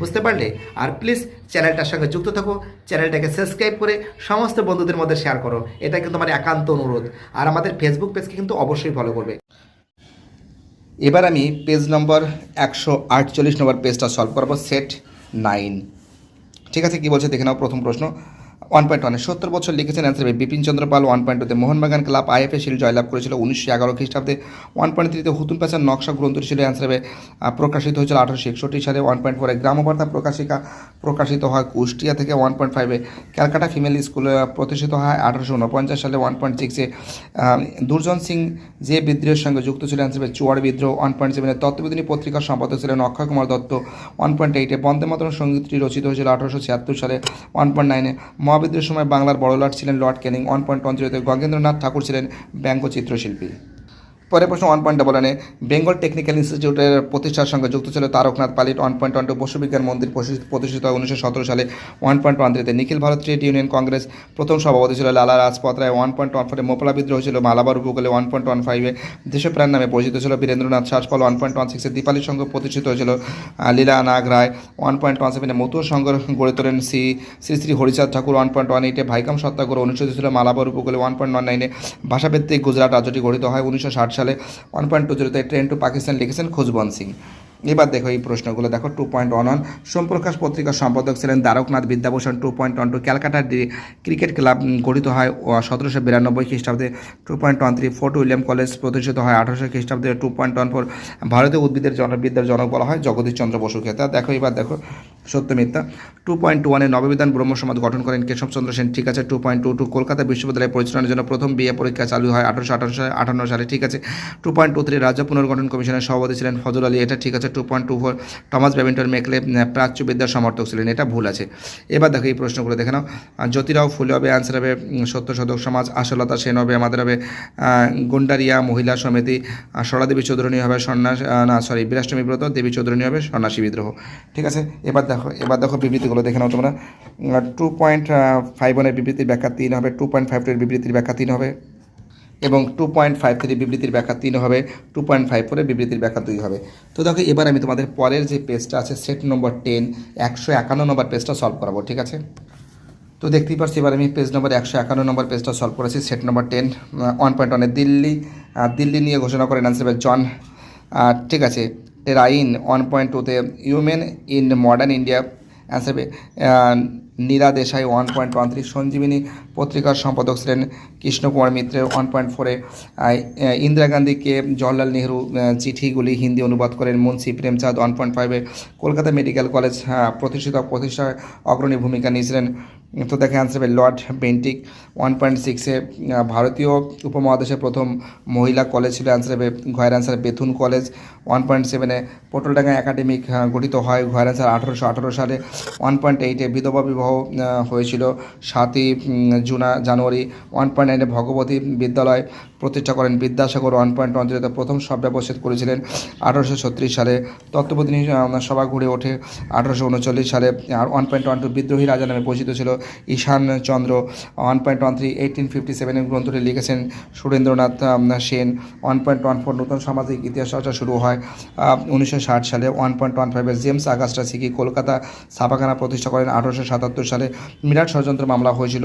বুঝতে পারলে? আর প্লিজ চ্যানেলটার সঙ্গে যুক্ত থাকো। চ্যানেলটাকে সাবস্ক্রাইব করে সমস্ত বন্ধুদের মধ্যে শেয়ার করো। এটা কিন্তু আমার একান্ত অনুরোধ। আর আমাদের ফেসবুক পেজকে কিন্তু অবশ্যই ফলো করবে। এবার আমি পেজ নম্বর একশো আটচল্লিশ নম্বর পেজটা সলভ করব সেট নাইন ঠিক আছে, কি বলছে দেখে নাও প্রথম প্রশ্ন। ওয়ান পয়েন্ট ওয়ানে সত্তর বছর লিখেছেন answer Bipin Chandra Pal, one point টুতে মোহনবাগান ক্লাব আইএফএ শিল জয়লাভ করেছিল উনিশশো এগারো খ্রিস্টাব্দে। ওয়ান পয়েন্ট থ্রিতে হুতুন প্যাচার নকশা গ্রন্থটি ছিল অ্যান্সার প্রকাশিত হয়েছিল আঠারোশো একষট্টি সালে। ওয়ান পয়েন্ট ফোরে গ্রামবার্তা প্রকাশিকা প্রকাশিত হয় কুষ্টিয়া থেকে। ওয়ান পয়েন্ট ফাইভে ক্যালকাটা ফিমেল স্কুলে প্রতিষ্ঠিত হয় আঠারোশো উনপঞ্চাশ সালে। ওয়ান পয়েন্ট সিক্সে দুর্জন সিং যে বিদ্রোহের সঙ্গে যুক্ত ছিলেন অ্যান্সার চুয়ার বিদ্রোহ। ওয়ান পয়েন্ট সেভেনে তত্ত্ববিদিনী পত্রিকার সম্পাদক ছিলেন অক্ষয় কুমার দত্ত। ওয়ান পয়েন্ট এইটে বন্দে মাতরম সঙ্গীতটি রচিত হয়েছিল আঠারোশো ছিয়াত্তর সালে। ওয়ান পয়েন্ট নাইনে মহাবিদ্রোহের সময় বাংলার বড় লর্ড ছিলেন lord Canning one point one জিরোতে গগেন্দ্রনাথ ঠাকুর ছিলেন ব্যঙ্গ চিত্রশিল্পী পরের প্রশ্ন one point double Bengal technical ইনস্টিটিউটের প্রতিষ্ঠার সঙ্গে যুক্ত ছিল Taraknath Palit one point one two Basu Bigyan Mandir প্রতিষ্ঠিত- হয় উনিশশো সতেরো সালে ওয়ান পয়েন্ট ওয়ান থ্রিতে Nikhil Bharat trade union Congress প্রথম সভাপতি ছিল লালা রাজপথ রায় ওয়ান পয়েন্ট ওয়ান ফোরে মোপলা বিদ্রোহ ছিল মালাবার উপকূলে ওয়ান পয়েন্ট ওয়ান ফাইভে দেশপ্রাণ নামে পরিচিত ছিল Birendranath Sasmal one point one সিক্সে দীপালি সংঘ প্রতিষ্ঠিত হয়েছিল Leela Nag Roy one point one সেভেনে মতুয় সংঘ গড়ে তোলেন Shri Shri Shri Harichand Thakur one point one এইটে ভাইকাম সত্যাগ্রহ অনুষ্ঠিত ছিল মালাবার উপকূলে ওয়ান পয়েন্ট ওয়ান নাইনে ভাষাভিত্তিক গুজরাট রাজ্যটি গঠিত হয় উনিশশো ষাট সালে। ওয়ান পয়েন্ট টু জিরোতে ট্রেন টু পাকিস্তান লিখেছেন খুশবন্ত সিং। এবার দেখো এই প্রশ্নগুলো, দেখো two point one one Somprakash পত্রিকার সম্পাদক ছিলেন Dwarkanath Vidyabhushan two point one two ক্যালকাটার ডি- ক্রিকেট ক্লাব গঠিত হয় সতেরোশো বিরানব্বই খ্রিস্টাব্দে two point one three Fort William college প্রতিষ্ঠিত হয়, আঠারোশো খ্রিস্টাব্দে টু পয়েন্ট ওয়ান ফোর ভারতীয় উদ্ভিদের জনবিদ্যার জনক বলা হয় জগদীশ চন্দ্র বসুকে তা দেখো এবার দেখো সত্য মিথ্যা। টু পয়েন্ট ওয়ানে নববিধান ব্রহ্ম সমাজ গঠন করেন কেশবচন্দ্র সেন। ঠিক আছে two point two two Kolkata বিশ্ববিদ্যালয় পরিচালনার জন্য প্রথম বিএ পরীক্ষা চালু হয় আঠারোশো আঠারো সালে আটান্ন সালে। ঠিক আছে টু পয়েন্ট টু থ্রি রাজ্য পুনর্গঠন কমিশনের সভাপতি ছিলেন ফজল আলী। এটা ঠিক আছে two point two four Thomas Babington Macaulay প্রাচ্যবিদ্যার সমর্থক ছিলেন, এটা ভুল আছে। এবার দেখো এই প্রশ্নগুলো দেখে নাও। জ্যোতিরাও ফুলে হবে অ্যান্সার হবে সত্য শতক সমাজ, আশলতা সেন হবে, আমাদের হবে গুন্ডারিয়া মহিলা সমিতি। সরাদেবী চৌধুরী হবে, সন্ন্যাস না সরি বিরাষ্টমী ব্রত, দেবী চৌধুরী হবে, সন্ন্যাসী বিদ্রোহ। ঠিক আছে, এবার দেখো, এবার দেখো বিবৃতিগুলো দেখে নাও তোমরা। টু পয়েন্ট ফাইভ ওয়ানের বিবৃতির ব্যাখ্যা তিন হবে টু পয়েন্ট ফাইভ টুয়ের বিবৃতির ব্যাখ্যা তিন হবে এবং টু পয়েন্ট ফাইভ থ্রি বিবৃতির ব্যাখ্যা তিন হবে টু পয়েন্ট ফাইভ ফোরের বিবৃতির ব্যাখ্যা দুই হবে। তো দেখো, এবার আমি তোমাদের পরের যে পেজটা আছে সেট নম্বর টেন একশো একান্ন নম্বর পেজটা সলভ করাবো, ঠিক আছে? তো দেখতেই পাচ্ছি, এবার আমি পেজ নম্বর একশো একান্ন নম্বর পেজটা সলভ করেছি set number ten one point ওয়ানে দিল্লি দিল্লি নিয়ে ঘোষণা করেন আনসার জন ঠিক আছে। টেরাইন ওয়ান পয়েন্ট টুতে women in modern India answer Neera Desai one point one three Sanjibani পত্রিকার সম্পাদক ছিলেন কৃষ্ণকুমার মিত্র ওয়ান পয়েন্ট ফোরে ইন্দিরা গান্ধীকে জওয়াহরলাল নেহরু চিঠিগুলি হিন্দি অনুবাদ করেন মুন্সি প্রেমচাঁদ ওয়ান পয়েন্ট ফাইভে কলকাতা মেডিকেল কলেজ প্রতিষ্ঠিত প্রতিষ্ঠায় অগ্রণী ভূমিকা নিয়েছিলেন। তো দেখে আনসার হবে লর্ড বেন্টিক ওয়ান পয়েন্ট সিক্সে ভারতীয় উপমহাদেশের প্রথম মহিলা কলেজ ছিল আনসার হবে ঘয়ের answer Bethune college one point সেভেনে পটলডাঙ্গা একাডেমিক গঠিত হয় ঘয়ের আনসার আঠারোশো আঠারো সালে ওয়ান পয়েন্ট এইটে বিধবা বিবাহ আহ, হয়েছিল সাতই জুনা জানুয়ারি। ওয়ান পয়েন্ট নাইনে ভগবতী বিদ্যালয় প্রতিষ্ঠা করেন বিদ্যাসাগর ওয়ান পয়েন্ট জিরোতে প্রথম সভ্যাবচ্ছেদ করেছিলেন আঠারোশো ছত্রিশ সালে। তত্ত্ববোধিনী সভা ঘুরে ওঠে আঠারোশো উনচল্লিশ সালে। ওয়ান পয়েন্ট ওয়ান টু বিদ্রোহী রাজা নামে পরিচিত ছিল Ishan Chandra. One point one three eighteen fifty সেভেনের গ্রন্থটি লিখেছেন Surendranath Sen. One point one four নতুন সামাজিক ইতিহাস চর্চা শুরু হয় উনিশশো ষাট সালে। ওয়ান পয়েন্ট ওয়ান ফাইভে জেমস আগাস্টা সিকি কলকাতা ছাপাখানা প্রতিষ্ঠা করেন আঠারোশো সাতাত্তর সালে মিরাট ষড়যন্ত্র মামলা হয়েছিল।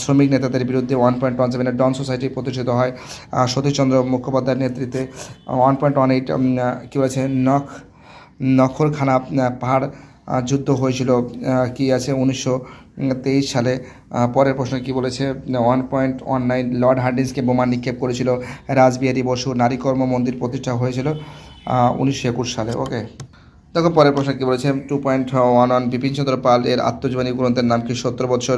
শ্রমিক নেতাদের বিরুদ্ধে ওয়ান পয়েন্ট ওয়ান সেভেনের ডন সোসাইটি প্রতিষ্ঠিত হয়। সতীশচন্দ্র মুখোপাধ্যায়ের নেতৃত্বে ওয়ান পয়েন্ট ওয়ান এইট কী বলেছে? নখ, নখরখানা পাহাড় যুদ্ধ হয়েছিল। কি আছে? উনিশশো তেইশ সালে। পরের প্রশ্ন কি বলেছে? One point one nine lord হার্ডিন্সকে বোমা নিক্ষেপ করেছিল। রাজবিহারী বসু নারী কর্ম মন্দির প্রতিষ্ঠা হয়েছিল উনিশশো একুশ সালে। ওকে দেখো, পরের প্রশ্ন কি বলেছে? Two point one one Bipin Chandra Pal এর আত্মজীবনী গ্রন্থের নাম কি? সত্তর বছর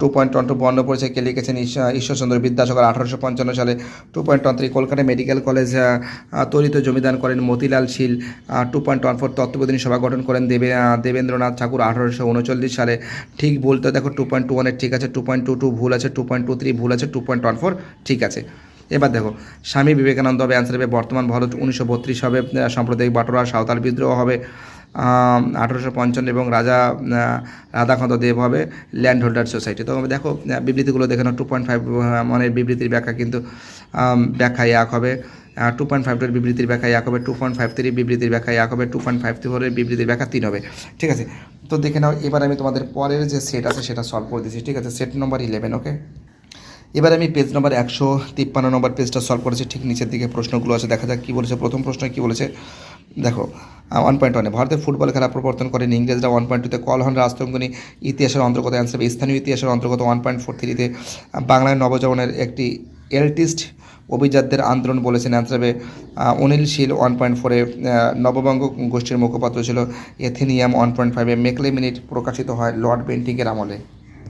টু পয়েন্ট ওয়ান টু বর্ণ পরিচয় কে লিখেছেন? ঈশ্বরচন্দ্র বিদ্যাসাগর, আঠারোশো পঞ্চান্ন সালে। Two point one three Kolkata medical college তরিত জমিদান করেন Motilal Seal. Two point one four Tattvabodhini Sabha গঠন করেন দেবে দেবেন্দ্রনাথ ঠাকুর, আঠারোশো উনচল্লিশ সালে। ঠিক বলতে দেখো টু পয়েন্ট টু ওয়ানের ঠিক আছে টু পয়েন্ট টু টু ভুল আছে টু পয়েন্ট টু থ্রি ভুল আছে টু পয়েন্ট ওয়ান ফোর ঠিক আছে। এবার দেখো, স্বামী বিবেকানন্দ হবে অ্যান্সার হবে, বর্তমান ভারত উনিশশো বত্রিশ হবে সাম্প্রদায়িক বাটোয়ারা, সাঁওতাল বিদ্রোহ হবে আঠেরোশো পঞ্চান্ন এবং রাজা রাধাকান্ত দেব হবে ল্যান্ড হোল্ডার সোসাইটি তো দেখো বিবৃতিগুলো দেখে নাও টু পয়েন্ট ফাইভ মানের বিবৃতির ব্যাখ্যা কিন্তু ব্যাখ্যা এক হবে। টু পয়েন্ট ফাইভ টুর বিবৃতির ব্যাখ্যায় এক হবে টু পয়েন্ট ফাইভ থ্রি বিবৃতির ব্যাখ্যা এক হবে টু পয়েন্ট ফাইভ ফোরের বিবৃতির ব্যাখ্যা তিন হবে। ঠিক আছে? তো দেখে নাও, এবার আমি তোমাদের পরের যে সেট আছে, সেটা সলভ করে দিচ্ছি। ঠিক আছে? সেট নম্বর ইলেভেন ওকে এবার আমি পেজ নম্বর একশো তিপ্পান্ন নম্বর পেজটা সলভ করেছি, ঠিক নিচের দিকে প্রশ্নগুলো আছে, দেখা যাক কী বলেছে। প্রথম প্রশ্ন কী বলেছে? দেখো ওয়ান পয়েন্ট ওয়ানে ভারতের ফুটবল খেলা প্রবর্তন করেন ইংরেজরা ওয়ান পয়েন্ট টুতে কলহন, রাজতঙ্গনী ইতিহাসের অন্তর্গত অ্যান্সার, স্থানীয় ইতিহাসের অন্তর্গত ওয়ান পয়েন্ট ফোর থ্রিতে বাংলায় নবজীবনের একটি এলটিস্ট অভিজাতদের আন্দোলন বলেছেন answer Anil Sheel one point ফোরে নববঙ্গ গোষ্ঠীর মুখপাত্র ছিল এথেনিয়াম ওয়ান পয়েন্ট ফাইভে মেকলে মিনিট প্রকাশিত হয় লর্ড বেন্টিংয়ের আমলে।